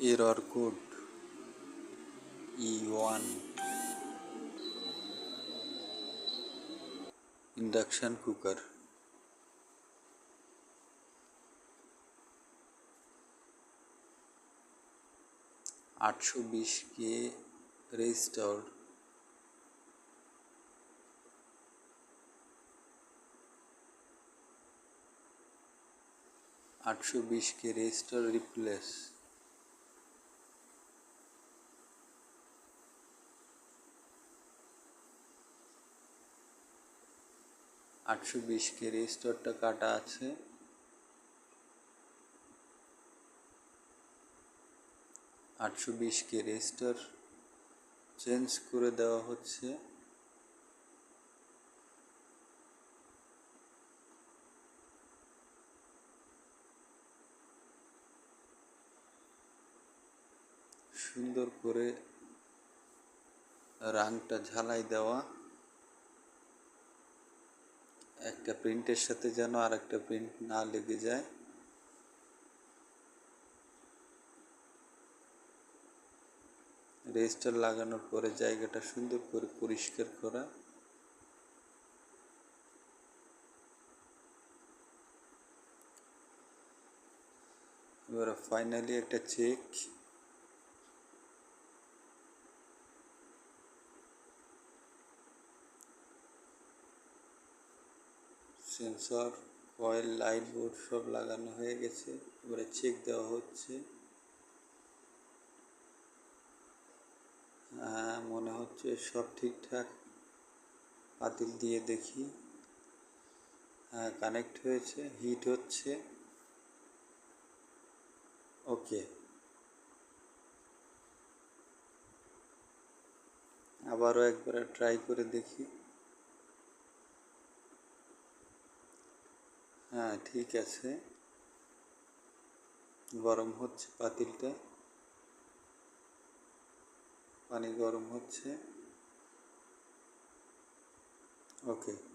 error code E1 induction cooker. আটশো বিশ কে register আটশো বিশ কে রেজিস্টার রিপ্লেস আটশো বিশ কে রেজিস্টারটা কাটা আছে। আটশো বিশ কে রেজিস্টার চেঞ্জ করে দেওয়া হচ্ছে। সুন্দর করে রাংটা ঝালাই দেওয়া। একটা প্রিন্টের সাথে যেন আর একটা প্রিন্ট না লেগে যায়। রেজিস্টার লাগানোর পরে জায়গাটা সুন্দর করে পরিষ্কার করা। এবার ফাইনালি একটা check sensor coil light board সব লাগানো হয়ে গেছে। এবারে চেক দেওয়া হচ্ছে। হ্যাঁ মনে হচ্ছে সব ঠিকঠাক। পাতিল দিয়ে দেখি। হ্যাঁ কানেক্ট হয়েছে হিট হচ্ছে। ওকে আবারও একবার ট্রাই করে দেখি। হ্যাঁ ঠিক আছে। গরম হচ্ছে পাতিলটা। পানি গরম হচ্ছে। ওকে।